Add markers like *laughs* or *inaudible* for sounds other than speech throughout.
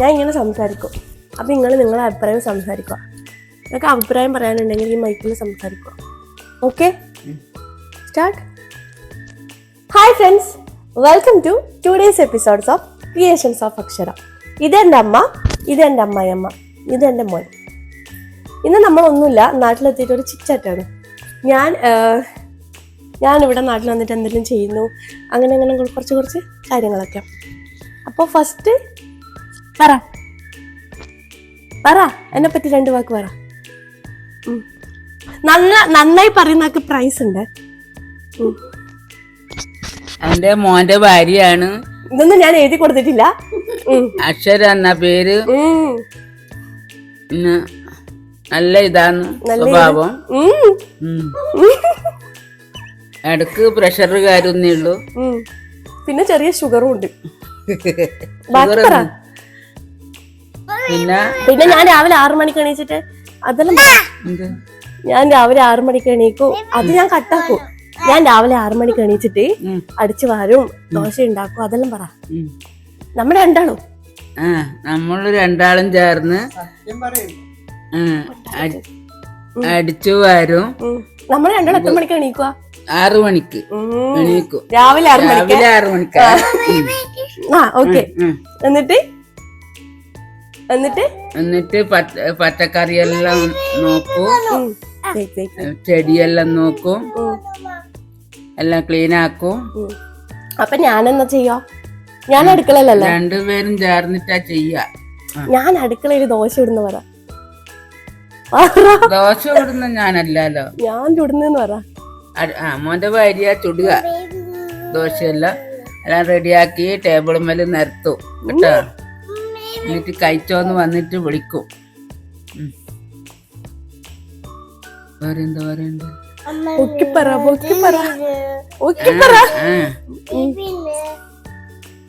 ഞാൻ ഇങ്ങനെ സംസാരിക്കും. അപ്പം നിങ്ങൾ നിങ്ങളുടെ അഭിപ്രായം സംസാരിക്കുക. നിങ്ങൾക്ക് അഭിപ്രായം പറയാനുണ്ടെങ്കിൽ ഈ മൈക്കിൽ സംസാരിക്കുക. Okay start hi friends welcome to today's episodes of creations of Akshara ഇതെന്റെ അമ്മ ഇതെന്റെ അമ്മായിയമ്മ ഇതെന്റെ മോൻ. ഇന്ന് നമ്മളൊന്നുമില്ല നാട്ടിലെത്തിയിട്ട് ഒരു ചിറ്റാറ്റാണ് ഞാൻ ഞാനിവിടെ നാട്ടിൽ വന്നിട്ട് എന്തെങ്കിലും ചെയ്യുന്നു അങ്ങനെ അങ്ങനെ കുറച്ച് കുറച്ച് കാര്യങ്ങളൊക്കെ. അപ്പോൾ ഫസ്റ്റ് പറ. പറ. എന്നെ പറ്റി രണ്ട് വാക്ക് പറ. നല്ല നന്നായി പറയുന്ന പ്രൈസ് ഉണ്ട്. എന്റെ മോന്റെ ഭാര്യയാണ്. ഇതൊന്നും ഞാൻ എഴുതി കൊടുത്തിട്ടില്ല. അക്ഷര എന്ന പേര്. നല്ല ഇതാണ് സ്വഭാവം. ഇടയ്ക്ക് പ്രഷർ കാര്യൊന്നേ ഉള്ളൂ പിന്നെ ചെറിയ ഷുഗറും ഉണ്ട്. *laughs* പിന്നെ പിന്നെ ഞാൻ രാവിലെ ആറു മണിക്ക് എണീച്ചിട്ട് അതെല്ലാം എന്ത്? ഞാൻ രാവിലെ ആറു മണിക്ക് എണീക്കും. അത് ഞാൻ കട്ടാക്കും. ഞാൻ രാവിലെ ആറു മണിക്ക് എണീച്ചിട്ട്. അടിച്ചു വാരും ദോശ ഉണ്ടാക്കും അതെല്ലാം പറ. നമ്മൾ നമ്മുടെ രണ്ടാളും. ആ നമ്മൾ രണ്ടാളും ചേർന്ന് അടിച്ചു വാരും. നമ്മൾ രണ്ടാളും എത്ര മണിക്ക് എണീക്കുക ആറു മണിക്ക് എണീക്കും. രാവിലെ ആറു മണിക്ക്. രാവിലെ ആറു മണിക്ക്. ആ ഓക്കെ. എന്നിട്ട് എന്നിട്ട്? എന്നിട്ട് പച്ച പച്ചക്കറിയെല്ലാം നോക്കും. ചെടിയെല്ലാം നോക്കും. എല്ലാം ക്ലീൻ ആക്കും. അപ്പൊ ഞാനെന്നാ ചെയ്യോ? ഞാൻ അടുക്കളയിലല്ലേ? രണ്ടുപേരും ചേർന്നിട്ടാ ചെയ്യ. ഞാൻ അടുക്കളയിൽ ദോശ ഇടുന്ന പറ. *laughs* ദോശ ഇടുന്ന ഞാനല്ലല്ലോ. ഞാൻ ചുടുന്നെന്ന് പറ. ആ മോന്റെ ഭാര്യ ചുടുക. ദോശയെല്ലാം. എല്ലാം റെഡിയാക്കി ടേബിൾ മേൽ നിരത്തും. കേട്ടോ? എന്നിട്ട് കഴിച്ചോന്ന് വന്നിട്ട് വിളിക്കും. വേറെന്താ ആ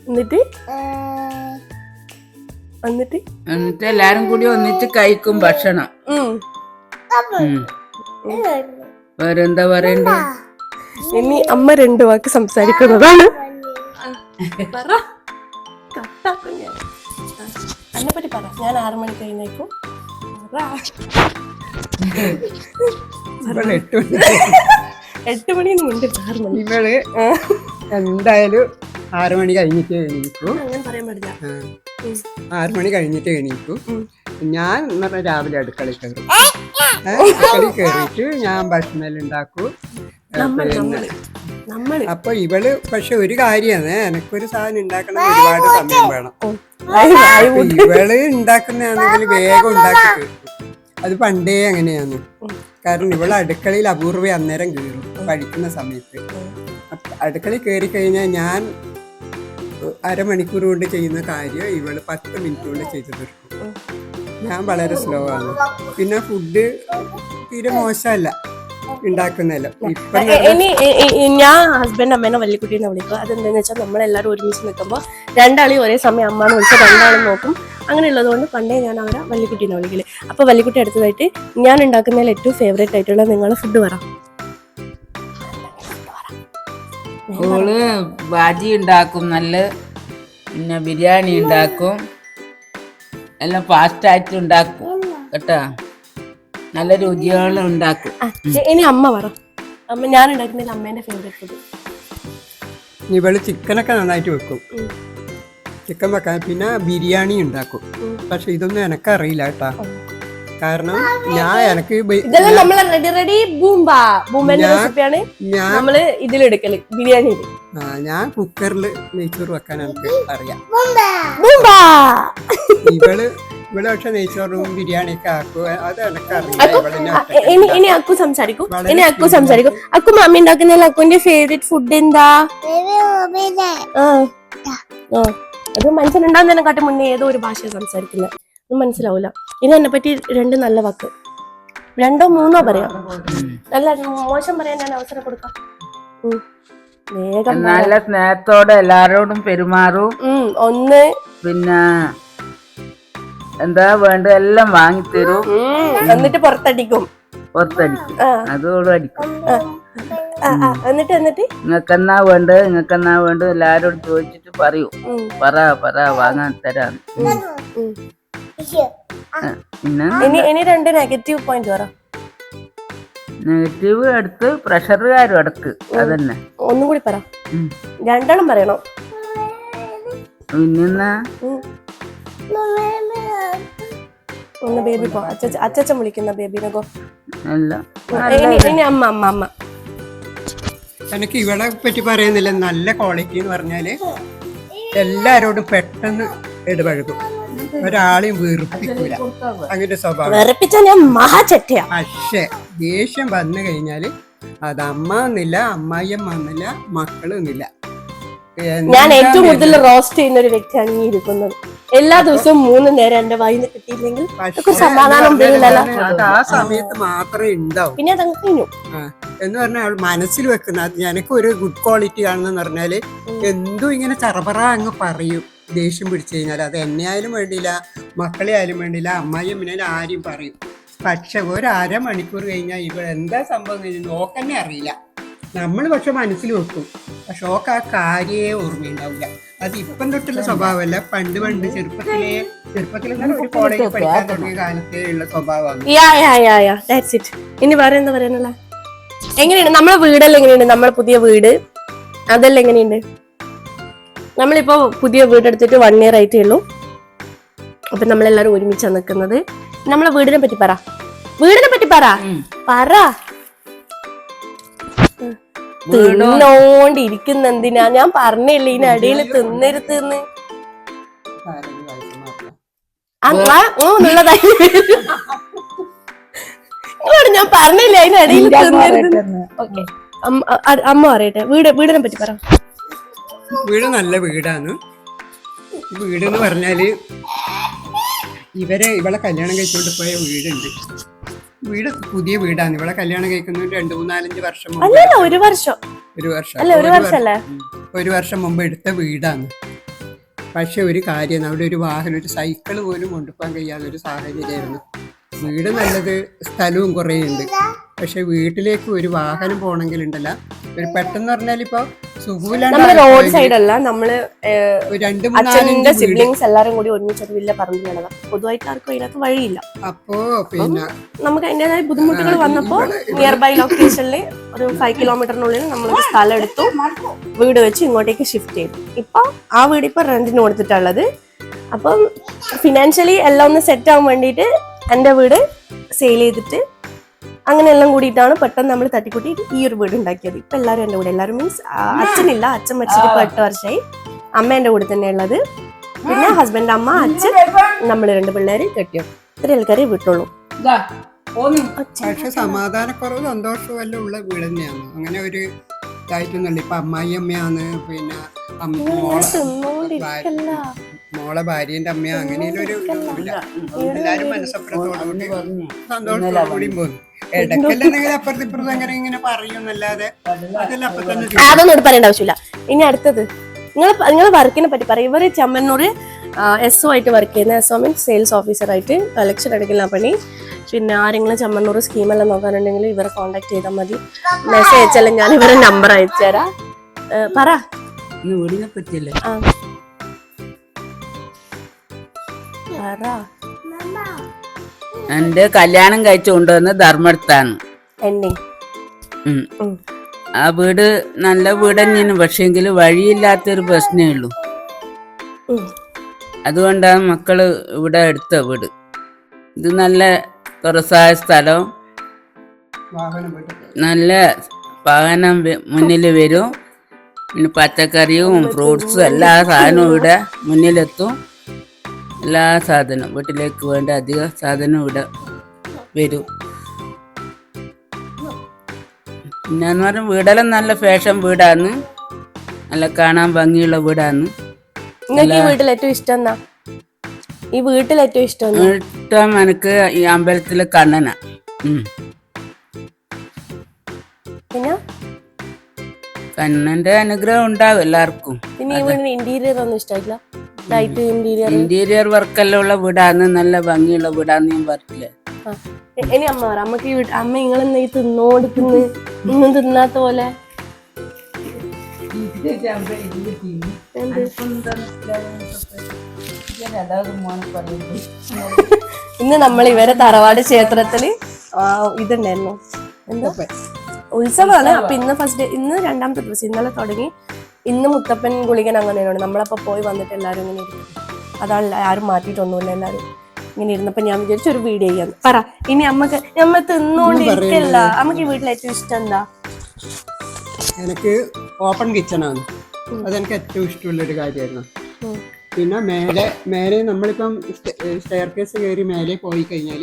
എന്നിട്ട്? എന്നിട്ട്? എന്നിട്ട് എല്ലാരും കൂടി ഒന്നിച്ച് കഴിക്കും ഭക്ഷണം. വേറെന്താ പറയണ്ട ഇനി അമ്മ രണ്ടു വാക്ക് സംസാരിക്കുന്നതാണ്. പറ. കട്ടാക്കും ഞാൻ. എന്നെ പറ്റി പറ. ഞാൻ ആറു മണിക്ക് കഴിഞ്ഞേക്കും എട്ട് മണി. മണിന്ന് മുണ്ട് ആറ് മണി. ഇവൾ എന്തായാലും ആറു മണി കഴിഞ്ഞിട്ട് എണീക്കൂ. ആറ് പറയാൻ പാടില്ല. ആ, ഉം. ആറു മണി കഴിഞ്ഞിട്ട് എണീക്കൂ. ഞാൻ എന്ന് പറഞ്ഞാൽ രാവിലെ അടുക്കളയിൽ കയറും. അടുക്കളയിൽ കയറിയിട്ട് ഞാൻ ഭക്ഷണം ഉണ്ടാക്കൂ. നമ്മൾ അപ്പൊ ഇവൾ പക്ഷെ ഒരു കാര്യമാണ് എനക്കൊരു സാധനം ഉണ്ടാക്കണം ഒരുപാട് സമയം വേണം. ഇവൾ ഉണ്ടാക്കുന്നതാണെങ്കിൽ വേഗം ഉണ്ടാക്കി അത് പണ്ടേ അങ്ങനെയാണ്. കാരണം ഇവൾ അടുക്കളയിൽ അപൂർവ അന്നേരം കയറും പഠിക്കുന്ന സമയത്ത്. അടുക്കളയിൽ കയറി കഴിഞ്ഞാൽ ഞാൻ അരമണിക്കൂർ കൊണ്ട് ചെയ്യുന്ന കാര്യം ഇവൾ പത്ത് മിനിറ്റ് കൊണ്ട് ചെയ്തു തീർക്കും. ഞാൻ വളരെ സ്ലോ ആണ്. പിന്നെ ഫുഡ് തീരെ മോശമല്ല. ഉണ്ടാക്കുന്നല്ലോ ഇപ്പൊ ഇനി ഞാൻ ഹസ്ബൻഡ് അമ്മേനെ കുട്ടീനെ വിളിക്കുക. അതെന്താന്ന് വെച്ചാൽ നമ്മളെല്ലാവരും ഒരുമിച്ച് നിൽക്കുമ്പോൾ രണ്ടാളെയും ഒരേ സമയം അമ്മാന്ന് വിളിച്ചാൽ രണ്ടാളും നോക്കും. അങ്ങനെയുള്ളത് കൊണ്ട് പണ്ടേ ഞാൻ അവരെ വല്യക്കുട്ടീനെ വിളിക്കൽ. അപ്പൊ വല്യക്കുട്ടി അടുത്തതായിട്ട് ഞാൻ ഉണ്ടാക്കുന്നതിൽ ഏറ്റവും ഫേവറേറ്റ് ആയിട്ടുള്ള നിങ്ങളെ ഫുഡ് പറ. ഓൾ ബാജി ഉണ്ടാക്കും നല്ല പിന്നെ ബിരിയാണി ഉണ്ടാക്കും എല്ലാം ഫാസ്റ്റായിട്ട് ഉണ്ടാക്കും കേട്ടോ? നല്ല രുചിയോളം ഉണ്ടാക്കും. ഇനി അമ്മ പറ. അമ്മ ഞാൻ ഉണ്ടാക്കുന്നതിൽ അമ്മേന്റെ ഫേവറേറ്റ് ഫുഡ് ഇവൾ ചിക്കനൊക്കെ നന്നായിട്ട് വെക്കും. ചിക്കൻ വെക്കാൻ പിന്നെ ബിരിയാണി ഉണ്ടാക്കും. പക്ഷെ ഇതൊന്നും എനക്കറിയില്ല കേട്ടാ. കാരണം ഞാൻ എനക്ക് റെഡി റെഡി ബൂംബ. ബൂമ്പേന്റെ റെസിപ്പിയാണ് ഞാൻ നമ്മൾ ഇതിലെടുക്കൽ ബിരിയാണി ആ, ഞാൻ കുക്കറിൽ നെയ്ച്ചോറ് വെക്കാൻ എനിക്ക് അറിയാം. ഇവൾ പക്ഷെ നെയ്ച്ചോറും ബിരിയാണിയൊക്കെ ആക്കും. അത് ഇനി അക്കു സംസാരിക്കും. ഇനി അക്കു സംസാരിക്കും. അക്കു മമ്മി ഉണ്ടാക്കുന്ന അക്കുവിന്റെ ഫേവറേറ്റ് ഫുഡ് എന്താ? അത് മനസ്സിലുണ്ടാവുന്നതിനെക്കാട്ടും മുന്നേ ഏതോ ഒരു ഭാഷ സംസാരിക്കുന്നത്. അത് മനസ്സിലാവൂല. ഇനി എന്നെ പറ്റി രണ്ട് നല്ല വാക്ക്. രണ്ടോ മൂന്നോ പറയാം. നല്ല മോശം പറയാൻ ഞാൻ അവസരം കൊടുക്കാം. വേഗം. നല്ല സ്നേഹത്തോടെ എല്ലാരോടും പെരുമാറും. ഒന്ന് പിന്നെ എന്താ വേണ്ട എല്ലാം വാങ്ങിത്തരും. തരും എന്നിട്ട് പുറത്തടിക്കും. പുറത്തടിക്കും. അതോടും അടിക്കും. എന്നിട്ട് എന്നിട്ട് ആ, എന്നാ വേണ്ട നിങ്ങൾക്കെന്നാ എന്നാ വേണ്ട എല്ലാരോടും ചോദിച്ചിട്ട് പറയൂ. പറ പറ വാങ്ങാൻ തരാം പിന്നെ? ഇനി രണ്ട് നെഗറ്റീവ് പോയിന്റ് പറ. നെഗറ്റീവ് അടുത്ത് പ്രഷറുകാരും അടക്ക്. അതന്നെ. ഒന്നും കൂടി പറ. രണ്ടെണ്ണം പറയണോ. പിന്നെന്നാ. ഒന്ന് ബേബി പോ. അച്ഛ അച്ഛൻ വിളിക്കുന്ന ബേബിനെ പോ. അല്ല. ഇനി അമ്മ അമ്മ അമ്മ. എനിക്ക് ഇവളെ പറ്റി പറയുന്നില്ല. നല്ല ക്വാളിറ്റി എന്ന് പറഞ്ഞാൽ എല്ലാരോടും പെട്ടെന്ന് ഇടപഴകും. ഒരാളെയും വെറുപ്പിക്കൂല. അങ്ങനെ സ്വഭാവം. വെറുപ്പിച്ച ഞാൻ മഹാചട്ടയാ പക്ഷേ ദേഷ്യം വന്നു കഴിഞ്ഞാൽ അത് അമ്മ എന്നില്ല അമ്മായിയമ്മ എന്നില്ല മക്കളൊന്നുമില്ല ഞാൻ ഏറ്റവും കൂടുതൽ റോസ്റ്റ് ചെയ്യുന്ന ഒരു വ്യക്തിയാണ് ഈ ഇരിക്കുന്നത്. എല്ലാ ദിവസവും മൂന്ന് നേരം എന്റെ വായിന്ന് കിട്ടിയില്ലെങ്കിൽ ഒരു സമാധാനം തരില്ലല്ലോ അത് ആ സമയത്ത് മാത്രമേ ഉണ്ടാവും. പിന്നെ അതങ്ങ് കഴിഞ്ഞു. എന്ന് പറഞ്ഞാൽ അവൾ മനസ്സിൽ വെക്കുന്ന അത് എനിക്ക് ഒരു ഗുഡ് ക്വാളിറ്റി ആണെന്ന് പറഞ്ഞാൽ എന്തും ഇങ്ങനെ ചറപറ അങ്ങ് പറയും. ദേഷ്യം പിടിച്ചു കഴിഞ്ഞാൽ അത് എന്നെ ആയാലും വേണ്ടിയില്ല മക്കളെ ആയാലും വേണ്ടിയില്ല അമ്മായി അമ്മനായാലും ആരും പറയും. പക്ഷെ ഒരു അരമണിക്കൂർ കഴിഞ്ഞാൽ ഇവൾ എന്താ സംഭവം കഴിഞ്ഞാൽ നോക്കന്നെ അറിയില്ല. നമ്മൾ പക്ഷെ മനസ്സിൽ വെക്കും. പക്ഷെ ഓക്ക് ആ കാര്യേ ഓർമ്മയുണ്ടാവില്ല. അത് ഇപ്പം തൊട്ടുള്ള സ്വഭാവമല്ല. പണ്ട് പണ്ട് ചെറുപ്പത്തിലെ ഒരു കോളേജിൽ പഠിക്കാൻ തുടങ്ങിയ കാലത്തേ ഉള്ള സ്വഭാവമാണ്. യാ യാ യാ യാ. ദാറ്റ്സ് ഇറ്റ് ഇനി വേറെ എന്താ പറയാനുള്ള? എങ്ങനെയുണ്ട്? നമ്മളെ വീടെല്ലാം എങ്ങനെയുണ്ട്? നമ്മളെ പുതിയ വീട്? അതെല്ലാം എങ്ങനെയുണ്ട്? നമ്മളിപ്പോ പുതിയ വീട് എടുത്തിട്ട് വൺ ഇയർ ആയിട്ടേ ഉള്ളൂ. അപ്പൊ നമ്മളെല്ലാരും ഒരുമിച്ചാണ് നിൽക്കുന്നത് നമ്മളെ വീടിനെ പറ്റി പറ. വീടിനെ പറ്റി പറ. പറ. തിന്നോണ്ടിരിക്കുന്ന എന്തിനാ ഞാൻ പറഞ്ഞില്ലേ ഇതിനിടയിൽ ഉള്ളതായി നിങ്ങളോട് ഞാൻ പറഞ്ഞില്ല അതിനടിയിൽ തിന്നരുത് ഓക്കെ. അമ്മ പറയട്ടെ. വീട് വീടിനെ പറ്റി പറ. വീട് നല്ല വീടാണ്. വീട് എന്ന് പറഞ്ഞാൽ ഇവരെ ഇവളെ കല്യാണം കഴിച്ചുകൊണ്ട് പോയ വീടുണ്ട്. വീട് പുതിയ വീടാണ്. ഇവിടെ കല്യാണം കഴിക്കുന്നത് രണ്ട് മൂന്നാലഞ്ച് വർഷം മുമ്പ്. അല്ലല്ല ഒരു വർഷം. ഒരു വർഷം. അല്ല ഒരു ഒരു വർഷം മുമ്പ് എടുത്ത വീടാണ്. പക്ഷെ ഒരു കാര്യം അവിടെ ഒരു വാഹനം ഒരു സൈക്കിൾ പോലും കൊണ്ടുപോകാൻ കഴിയാത്ത ഒരു സാഹചര്യമായിരുന്നു. വീട് നല്ലത് സ്ഥലവും കുറേ ഉണ്ട് പക്ഷെ വീട്ടിലേക്ക് ഒരു വാഹനം പോകണമെങ്കിൽ ഉണ്ടല്ല ഒരു പെട്ടെന്ന് പറഞ്ഞാൽ ഇപ്പൊ നമ്മൾ റോഡ് സൈഡ് അല്ല നമ്മൾ അച്ഛന്റെ സിബ്ലിങ്സ് എല്ലാരും കൂടി ഒരുമിച്ച് ഒരു വലിയ പറമ്പിലുള്ളതാ പൊതുവായിട്ട് ആർക്കും അതിനകത്ത് വഴിയില്ല. അപ്പോ പിന്നെ നമുക്ക് അതിന്റെതായ ബുദ്ധിമുട്ടുകൾ വന്നപ്പോൾ നിയർ ബൈ ലൊക്കേഷനിൽ ഒരു ഫൈവ് കിലോമീറ്ററിനുള്ളിൽ നമ്മൾ സ്ഥലം എടുത്തു. വീട് വെച്ച് ഇങ്ങോട്ടേക്ക് ഷിഫ്റ്റ് ചെയ്തു. ഇപ്പൊ ആ വീട് ഇപ്പൊ റെന്റിന് കൊടുത്തിട്ടുള്ളത്. അപ്പം ഫിനാൻഷ്യലി എല്ലാം ഒന്ന് സെറ്റ് ആവാൻ വേണ്ടിയിട്ട് എന്റെ വീട് സെയിൽ ചെയ്തിട്ട് അങ്ങനെ എല്ലാം കൂടിയിട്ടാണ് പെട്ടെന്ന് നമ്മൾ തട്ടിക്കൂട്ടി ഈ ഒരു വീട് ഉണ്ടാക്കിയത്. ഇപ്പൊ എല്ലാവരും എന്റെ കൂടെ എല്ലാവരും മീൻസ് അച്ഛനില്ല അച്ഛൻ മരിച്ചിട്ട് ഇപ്പൊ എട്ട് വർഷമായി അമ്മ എന്റെ കൂടെ തന്നെ ഉള്ളത്. പിന്നെ ഹസ്ബൻഡ് അമ്മ അച്ഛൻ നമ്മൾ രണ്ട് പിള്ളേര് കെട്ടിയോ ഇത്ര ആൾക്കാരെ വിട്ടുള്ളൂ. പക്ഷെ സമാധാനക്കുറവ് സന്തോഷവും എല്ലാം ഉള്ള വീട് തന്നെയാണ് അങ്ങനെ ഒരു ഇതായിട്ടൊന്നുമില്ല ഇപ്പൊ അമ്മായി അമ്മയാണ് പിന്നെ അമ്മ- മോളെ ഭാര്യന്റെ അമ്മ അങ്ങനെയൊരു ഒരു എല്ലാരും മനസ്സപ്പുറത്തോടുകൂടി സന്തോഷത്തോടുകൂടിയും പോകുന്നു ഇടയ്ക്കല്ലെന്നെങ്കിൽ അപ്പുറത്ത് ഇപ്പുറത്ത് അങ്ങനെ ഇങ്ങനെ പറയുന്നല്ലാതെ അതെല്ലാം അപ്പൊ തന്നെ തീരും. അതൊന്നും ഇവിടെ പറയേണ്ട ആവശ്യമില്ല. ഇനി അടുത്തത്. നിങ്ങൾ നിങ്ങൾ വർക്കിനെ പറ്റി പറയും. ഇവർ ചമ്മന്നൂർ എസ് ഒ ആയിട്ട് വർക്ക് ചെയ്യുന്ന S O means sales officer ആയിട്ട് കളക്ഷൻ എടുക്കുന്ന പണി. പിന്നെ ആരെങ്കിലും ചമ്മന്നൂർ സ്കീമെല്ലാം നോക്കാനുണ്ടെങ്കിൽ ഇവരെ കോൺടാക്ട് ചെയ്താൽ മതി. മെസ്സേജ് അയച്ചാലും ഞാൻ ഇവരെ നമ്പർ അയച്ചു തരാം. പറ. വീടിനെ പറ്റിയല്ലേ. പറ. എന്റെ കല്യാണം കഴിച്ചു കൊണ്ടുവന്ന് ധർമ്മടത്താണ് എന്നെ. ആ വീട് നല്ല വീട് തന്നെയാണ് പക്ഷെങ്കിൽ വഴിയില്ലാത്തൊരു പ്രശ്നമേ ഉള്ളൂ. അതുകൊണ്ടാണ് മക്കൾ ഇവിടെ എടുത്ത വീട്. ഇത് നല്ല തുറസായ സ്ഥലം. നല്ല വാഹനം മുന്നിൽ വരും. പിന്നെ പച്ചക്കറിയും ഫ്രൂട്ട്സും എല്ലാ സാധനവും ഇവിടെ മുന്നിലെത്തും. എല്ലാ സാധനവും വീട്ടിലേക്ക് വേണ്ട അധിക സാധനം ഇവിടെ വരും. പിന്നെന്ന് പറഞ്ഞാൽ വീടെല്ലാം നല്ല ഫാഷൻ വീടാണ്. നല്ല കാണാൻ ഭംഗിയുള്ള വീടാണ്. നിങ്ങൾക്ക് ഈ വീട്ടിൽ ഏറ്റവും ഇഷ്ടം എന്നാ ഈ വീട്ടിൽ ഏറ്റവും ഇഷ്ടം എന്നാ ഇഷ്ടം എനിക്ക് ഈ അമ്പലത്തിലെ കണ്ണന. പിന്നെ? കണ്ണന്റെ അനുഗ്രഹം ഉണ്ടാവും എല്ലാവർക്കും. പിന്നെ ഈ വീടിന് ഇന്റീരിയർ ഒന്നും ഇഷ്ടമായില്ല ലൈറ്റ് ഇന്റീരിയർ ഇന്റീരിയർ വർക്കെല്ലാം ഉള്ള വീടാണ് നല്ല ഭംഗിയുള്ള വീടാന്ന് ഞാൻ പറഞ്ഞില്ലേ ഇനി അമ്മ പറ അമ്മയ്ക്ക് ഈ വീട്ട് അമ്മ നിങ്ങളെന്താ ഈ തിന്നോട് തിന്ന് തിന്നാത്ത പോലെ ഇന്ന് നമ്മൾ ഇവരെ തറവാട് ക്ഷേത്രത്തിൽ ഇതുണ്ടായിരുന്നു. എന്താ? ഉത്സവമാണ് അപ്പൊ ഇന്ന് ഫസ്റ്റ് ഇന്ന് രണ്ടാമത്തെ ദിവസം ഇന്നലെ തുടങ്ങി ഇന്ന് മുത്തപ്പൻ ഗുളികൻ അങ്ങനെയാണ്. നമ്മളപ്പോൾ പോയി വന്നിട്ട് എല്ലാവരും ഇങ്ങനെ ഇരുന്നു അതാണ് ആരും മാറ്റിയിട്ടൊന്നുമില്ല എല്ലാവരും ഇങ്ങനെ ഇരുന്നപ്പോൾ ഞാൻ വിചാരിച്ചു ഒരു വീഡിയോ ചെയ്യാന്ന്. പറ ഇനി അമ്മയ്ക്ക് നമ്മൾ തിന്നുകൊണ്ടിരിക്കല്ല അമ്മയ്ക്ക് ഈ വീട്ടിൽ ഏറ്റവും ഇഷ്ടം എന്താ? എനിക്ക് ഓപ്പൺ കിച്ചൺ ആണ്. അതെനിക്ക് ഏറ്റവും ഇഷ്ടമുള്ള ഒരു കാര്യമായിരുന്നു പിന്നെ മേലെ മേലെ നമ്മളിപ്പം സ്റ്റെയർ കേസ് കയറി മേലെ പോയി കഴിഞ്ഞാൽ.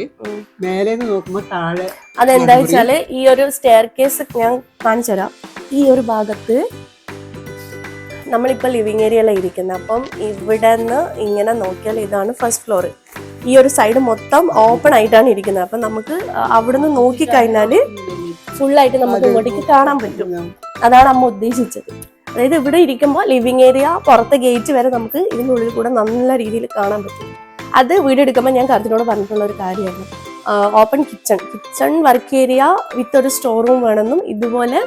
മേലെ നോക്കുമ്പോ താഴെ അതെന്താ വെച്ചാൽ ഈ ഒരു സ്റ്റെയർ കേസ് ഞാൻ കാണിച്ചു തരാം ഈ ഒരു ഭാഗത്ത് നമ്മളിപ്പോൾ ലിവിങ് ഏരിയയിലാണ് ഇരിക്കുന്നത് അപ്പം ഇവിടെ നിന്ന് ഇങ്ങനെ നോക്കിയാൽ ഇതാണ് ഫസ്റ്റ് ഫ്ലോർ ഈ ഒരു സൈഡ് മൊത്തം ഓപ്പൺ ആയിട്ടാണ് ഇരിക്കുന്നത് അപ്പം നമുക്ക് അവിടുന്ന് ഫുൾ ഫുള്ളായിട്ട് നമുക്ക് ഇങ്ങോട്ടേക്ക് കാണാൻ പറ്റും. അതാണ് അമ്മ ഉദ്ദേശിച്ചത്. അതായത് ഇവിടെ ഇരിക്കുമ്പോൾ ലിവിങ് ഏരിയ പുറത്തെ ഗേറ്റ് വരെ നമുക്ക് ഇതിന്റെ ഉള്ളിൽ കൂടെ നല്ല രീതിയിൽ കാണാൻ പറ്റും. അത് വീഡിയോ എടുക്കുമ്പോൾ ഞാൻ കറുത്തിനോട് പറഞ്ഞിട്ടുള്ള ഒരു കാര്യമാണ്. Open kitchen kitchen work area with ഒരു സ്റ്റോർ റൂം വേണമെന്നും ഇതുപോലെ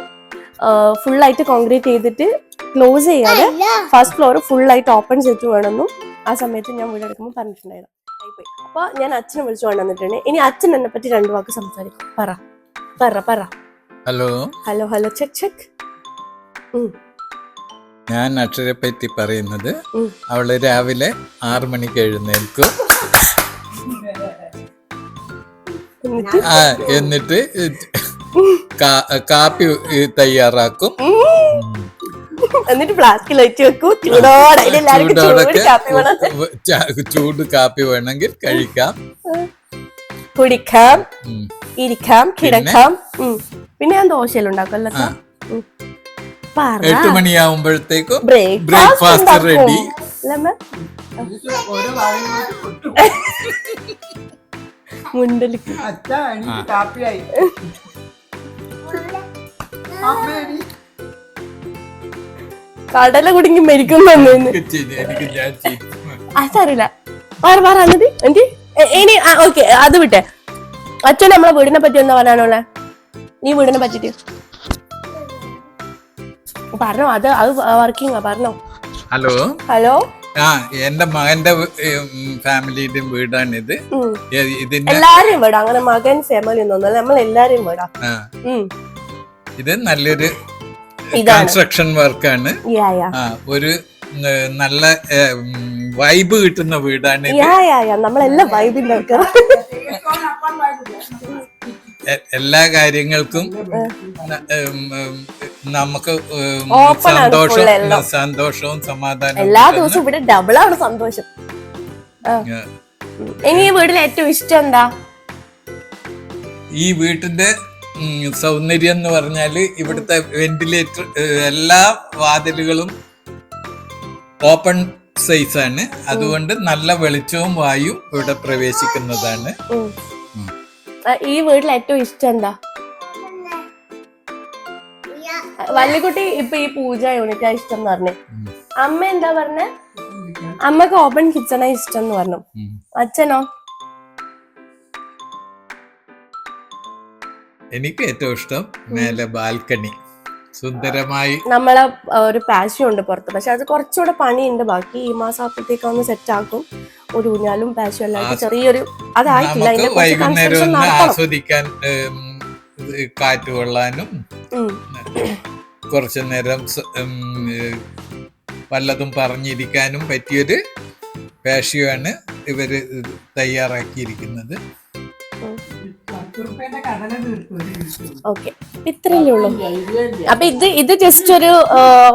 ഫുള്ളായിട്ട് കോൺക്രീറ്റ് ചെയ്തിട്ട് ക്ലോസ് ചെയ്യാതെ ഫസ്റ്റ് ഫ്ലോർ ഫുള്ളായിട്ട് ഓപ്പൺ ചെയ്തിട്ട് വേണമെന്നും ആ സമയത്ത് ഞാൻ വീഡിയോ എടുക്കുമ്പോൾ പറഞ്ഞിട്ടുണ്ടായിരുന്നു. ആയിപ്പോയി. അപ്പൊ ഞാൻ അച്ഛനെ വിളിച്ചു കൊണ്ടുവന്നിട്ടുണ്ട്. ഇനി അച്ഛൻ എന്നെ പറ്റി രണ്ടു വാക്ക് സംസാരിക്കും. പറ. പറ പറ. Hello. Hello hello. Check check. ഞാൻ അക്ഷരെ പറ്റി പറയുന്നത്. അവൾ രാവിലെ ആറു മണിക്ക് എഴുന്നേൽക്കും. എന്നിട്ട്? കാപ്പി തയ്യാറാക്കും. എന്നിട്ട് ഫ്ലാസ്കിൽ വെച്ച് വെക്കൂ. ചൂടോടെ. എല്ലാവർക്കും ചൂട് കാപ്പി വേണമെങ്കിൽ കഴിക്കാം. കുടിക്കാം. ഇരിക്കാം. കിടക്കാം. പിന്നെ ഞാൻ ദോശയിൽ ഉണ്ടാക്കുമല്ലോ ആ. ഉം. പറ. എട്ട് മണിയാവുമ്പോഴത്തേക്കും ബ്രേക്ക്ഫാസ്റ്റ് റെഡി. മുണ്ടലിക്ക് അച്ഛാ കാപ്പിയായി. കടല കുടുങ്ങി മരിക്കും. അതറിയില്ല പറ എന്നിട്ട് എനിക്ക് ഇനി ഓക്കെ അത് വിട്ടെ. അച്ഛൻ നമ്മളെ വീടിനെ പറ്റി എന്താ പറയാനുള്ള? നീ വീടിനെ പറ്റിട്ട്. പറഞ്ഞോ അത് അത് വർക്കിംഗ് പറഞ്ഞോ. ഹലോ ഹലോ ആ എന്റെ മകന്റെ ഫാമിലിയുടെ വീടാണിത്. ഇത് എല്ലാരും വീടാ അങ്ങനെ മകൻ ഫാമിലി ഒന്നും നമ്മൾ എല്ലാരും വീടാ. ഇത് നല്ലൊരു കൺസ്ട്രക്ഷൻ വർക്കാണ് ഒരു നല്ല വൈബ് കിട്ടുന്ന വീടാണ് നമ്മളെല്ലാം വൈബിന്റെ എല്ലാ കാര്യങ്ങൾക്കും നമുക്ക് സന്തോഷം സന്തോഷവും സമാധാനവും എല്ലാ ദിവസവും ഇവിടെ ഡബിൾ ആണ് സന്തോഷം. ഇനി ഈ വീട്ടിൽ ഏറ്റവും ഇഷ്ടം എന്താ? ഈ വീട്ടിന്റെ സൗന്ദര്യം എന്ന് പറഞ്ഞാൽ ഇവിടുത്തെ വെന്റിലേറ്റർ എല്ലാ വാതിലുകളും ഓപ്പൺ സൈസ് ആണ്. അതുകൊണ്ട് നല്ല വെളിച്ചവും വായു ഇവിടെ പ്രവേശിക്കുന്നതാണ്. ഈ വീട്ടിൽ ഏറ്റവും ഇഷ്ടം എന്താ? വല്ലിക്കുട്ടി ഇപ്പൊ ഈ പൂജ യൂണിറ്റാ ഇഷ്ടം എന്ന് പറഞ്ഞു. അമ്മ എന്താ പറഞ്ഞ? അമ്മയ്ക്ക് ഓപ്പൺ കിച്ചണാ ഇഷ്ടം എന്ന് പറഞ്ഞു. അച്ഛനോ? എനിക്ക് ഏറ്റവും ഇഷ്ടം മേലെ ബാൽക്കണി. സുന്ദരമായി നമ്മളെ ഒരു പാഷൻ ഉണ്ട് പുറത്ത്. പക്ഷെ അത് കുറച്ചുകൂടെ പണിയുണ്ട്. ബാക്കി ഈ മാസം ആകുമ്പോഴത്തേക്ക് ഒന്ന് സെറ്റ് ആക്കും. ഒരു ഊഞ്ഞാലും പാഷൻ എല്ലാം ചെറിയൊരു അതായിട്ടില്ല. വൈകുന്നേരം ആസ്വദിക്കാൻ കാറ്റ് കൊള്ളാനും. കുറച്ചു നേരം വല്ലതും പറഞ്ഞിരിക്കാനും പറ്റിയൊരു പാഷ്യാണ് ഇവർ തയ്യാറാക്കിയിരിക്കുന്നത്. ഓക്കെ. ഇത്രയല്ലേ ഉള്ളൂ? അപ്പൊ ഇത് ഇത് ജസ്റ്റ് ഒരു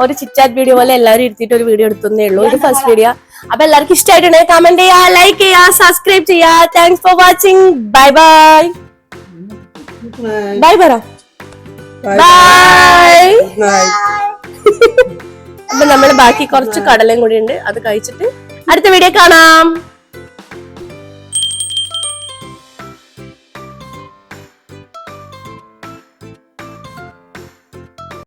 ഒരു ചിറ്റാറ്റ് വീഡിയോ പോലെ എല്ലാവരും ഇരുത്തിയിട്ട് ഒരു വീഡിയോ എടുത്തേ ഉള്ളൂ ഇത് ഫസ്റ്റ് വീഡിയോ അപ്പൊ എല്ലാവർക്കും ഇഷ്ടമായിട്ടുണ്ടെങ്കിൽ കമന്റ് ചെയ്യാ ലൈക്ക് ചെയ്യാ സബ്സ്ക്രൈബ് ചെയ്യാ. Thanks for watching bye bye bye പറ ബൈ അപ്പൊ നമ്മൾ ബാക്കി കുറച്ച് കടലയും കൂടി ഉണ്ട് അത് കഴിച്ചിട്ട് അടുത്ത വീഡിയോ കാണാം.